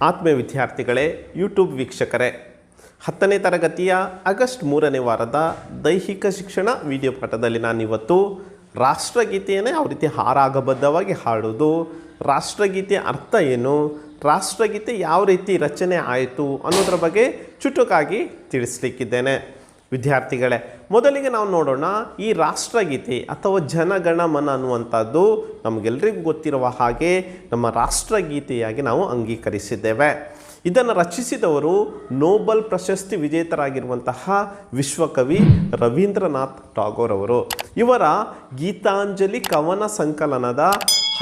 ಆತ್ಮೀಯ ವಿದ್ಯಾರ್ಥಿಗಳೇ ಯೂಟ್ಯೂಬ್ ವೀಕ್ಷಕರೇ, ಹತ್ತನೇ ತರಗತಿಯ ಆಗಸ್ಟ್ ಮೂರನೇ ವಾರದ ದೈಹಿಕ ಶಿಕ್ಷಣ ವಿಡಿಯೋ ಪಾಠದಲ್ಲಿ ನಾನಿವತ್ತು ರಾಷ್ಟ್ರಗೀತೆಯನ್ನೇ ಯಾವ ರೀತಿ ಹಾರಾಗಬದ್ಧವಾಗಿ ಹಾಡೋದು ರಾಷ್ಟ್ರಗೀತೆಯ ಅರ್ಥ ಏನು, ರಾಷ್ಟ್ರಗೀತೆ ಯಾವ ರೀತಿ ರಚನೆ ಆಯಿತು ಅನ್ನೋದ್ರ ಬಗ್ಗೆ ಚುಟುಕಾಗಿ ತಿಳಿಸ್ಲಿಕ್ಕಿದ್ದೇನೆ. ವಿದ್ಯಾರ್ಥಿಗಳೇ, ಮೊದಲಿಗೆ ನಾವು ನೋಡೋಣ ಈ ರಾಷ್ಟ್ರಗೀತೆ ಅಥವಾ ಜನಗಣಮನ ಅನ್ನುವಂಥದ್ದು ನಮಗೆಲ್ಲರಿಗೂ ಗೊತ್ತಿರುವ ಹಾಗೆ ನಮ್ಮ ರಾಷ್ಟ್ರಗೀತೆಯಾಗಿ ನಾವು ಅಂಗೀಕರಿಸಿದ್ದೇವೆ. ಇದನ್ನು ರಚಿಸಿದವರು ನೋಬಲ್ ಪ್ರಶಸ್ತಿ ವಿಜೇತರಾಗಿರುವಂತಹ ವಿಶ್ವಕವಿ ರವೀಂದ್ರನಾಥ್ ಟಾಗೋರ್ ಅವರು. ಇವರ ಗೀತಾಂಜಲಿ ಕವನ ಸಂಕಲನದ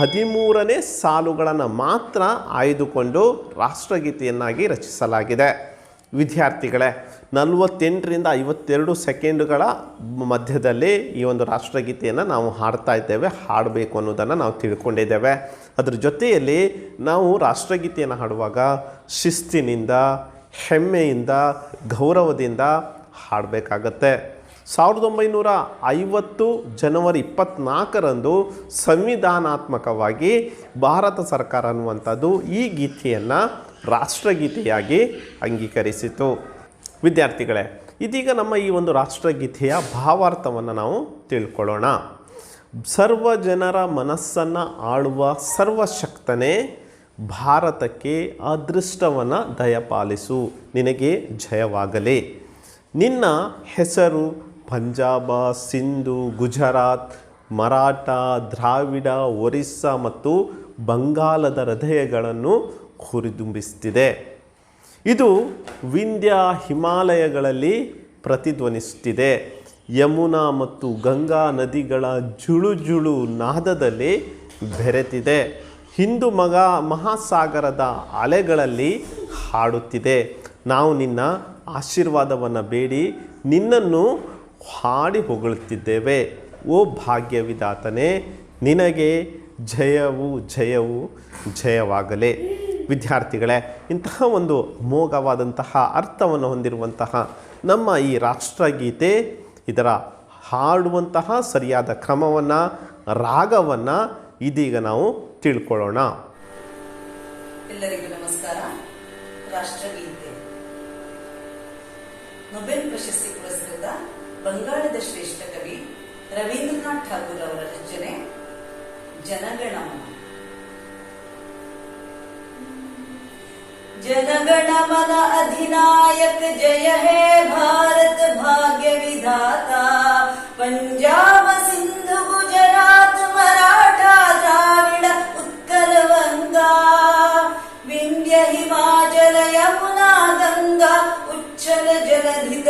ಹದಿಮೂರನೇ ಸಾಲುಗಳನ್ನು ಮಾತ್ರ ಆಯ್ದುಕೊಂಡು ರಾಷ್ಟ್ರಗೀತೆಯನ್ನಾಗಿ ರಚಿಸಲಾಗಿದೆ. ವಿದ್ಯಾರ್ಥಿಗಳೇ, ನಲವತ್ತೆಂಟರಿಂದ ಐವತ್ತೆರಡು ಸೆಕೆಂಡುಗಳ ಮಧ್ಯದಲ್ಲಿ ಈ ಒಂದು ರಾಷ್ಟ್ರಗೀತೆಯನ್ನು ನಾವು ಹಾಡ್ತಾ ಇದ್ದೇವೆ, ಹಾಡಬೇಕು ಅನ್ನೋದನ್ನು ನಾವು ತಿಳ್ಕೊಂಡಿದ್ದೇವೆ. ಅದರ ಜೊತೆಯಲ್ಲಿ ನಾವು ರಾಷ್ಟ್ರಗೀತೆಯನ್ನು ಹಾಡುವಾಗ ಶಿಸ್ತಿನಿಂದ, ಹೆಮ್ಮೆಯಿಂದ, ಗೌರವದಿಂದ ಹಾಡಬೇಕಾಗತ್ತೆ. ಸಾವಿರದ ಒಂಬೈನೂರ ಐವತ್ತು ಜನವರಿ ಇಪ್ಪತ್ತ್ನಾಲ್ಕರಂದು ಸಂವಿಧಾನಾತ್ಮಕವಾಗಿ ಭಾರತ ಸರ್ಕಾರ ಅನ್ನುವಂಥದ್ದು ಈ ಗೀತೆಯನ್ನು ರಾಷ್ಟ್ರಗೀತೆಯಾಗಿ ಅಂಗೀಕರಿಸಿತು. ವಿದ್ಯಾರ್ಥಿಗಳೇ, ಇದೀಗ ನಮ್ಮ ಈ ಒಂದು ರಾಷ್ಟ್ರಗೀತೆಯ ಭಾವಾರ್ಥವನ್ನು ನಾವು ತಿಳ್ಕೊಳ್ಳೋಣ. ಸರ್ವ ಜನರ ಮನಸ್ಸನ್ನು ಆಳುವ ಸರ್ವಶಕ್ತನೇ ಭಾರತಕ್ಕೆ ಅದೃಷ್ಟವನ್ನು ದಯಪಾಲಿಸು. ನಿನಗೆ ಜಯವಾಗಲಿ. ನಿನ್ನ ಹೆಸರು ಪಂಜಾಬ, ಸಿಂಧು, ಗುಜರಾತ್, ಮರಾಠ, ದ್ರಾವಿಡ, ಒರಿಸ್ಸಾ ಮತ್ತು ಬಂಗಾಲದ ಹೃದಯಗಳನ್ನು ಹುರಿದುಂಬಿಸ್ತಿದೆ. ಇದು ವಿಂಧ್ಯ ಹಿಮಾಲಯಗಳಲ್ಲಿ ಪ್ರತಿಧ್ವನಿಸುತ್ತಿದೆ ಯಮುನಾ ಮತ್ತು ಗಂಗಾ ನದಿಗಳ ಜುಳು ಜುಳು ನಾದದಲ್ಲಿ ಬೆರೆತಿದೆ. ಹಿಂದೂ ಮಗ ಮಹಾಸಾಗರದ ಅಲೆಗಳಲ್ಲಿ ಹಾಡುತ್ತಿದೆ. ನಾವು ನಿನ್ನ ಆಶೀರ್ವಾದವನ್ನು ಬೇಡಿ, ನಿನ್ನನ್ನು ಹಾಡಿ ಹೊಗಳುತ್ತಿದ್ದೇವೆ. ಓ ಭಾಗ್ಯವಿದಾತನೇ, ನಿನಗೆ ಜಯವು ಜಯವು, ಜಯವಾಗಲೇ. ವಿದ್ಯಾರ್ಥಿಗಳೇ, ಇಂತಹ ಒಂದು ಮೋಘವಾದಂತಹ ಅರ್ಥವನ್ನು ಹೊಂದಿರುವಂತಹ ನಮ್ಮ ಈ ರಾಷ್ಟ್ರಗೀತೆ, ಇದರ ಹಾಡುವಂತಹ ಸರಿಯಾದ ಕ್ರಮವನ್ನು, ರಾಗವನ್ನು ಇದೀಗ ನಾವು ತಿಳ್ಕೊಳ್ಳೋಣ. ಎಲ್ಲರಿಗೂ ನಮಸ್ಕಾರ. ರಾಷ್ಟ್ರಗೀತೆ. ನೊಬೆಲ್ ಪ್ರಶಸ್ತಿ ಪುರಸ್ಕೃತ ಬಂಗಾಳದ ಶ್ರೇಷ್ಠ ಕವಿ ರವೀಂದ್ರನಾಥ್ ಠಾಗೂರ್ ಅವರ ರಚನೆ ಜನಗಣಮನ. जनगणमन अधिनायक जय हे भारत भाग्य विधाता। पंजाब सिंधु गुजरात मराठा द्राविड उत्कल वंगा। विंध्य हिमाचल यमुना गंगा उच्चल जलधि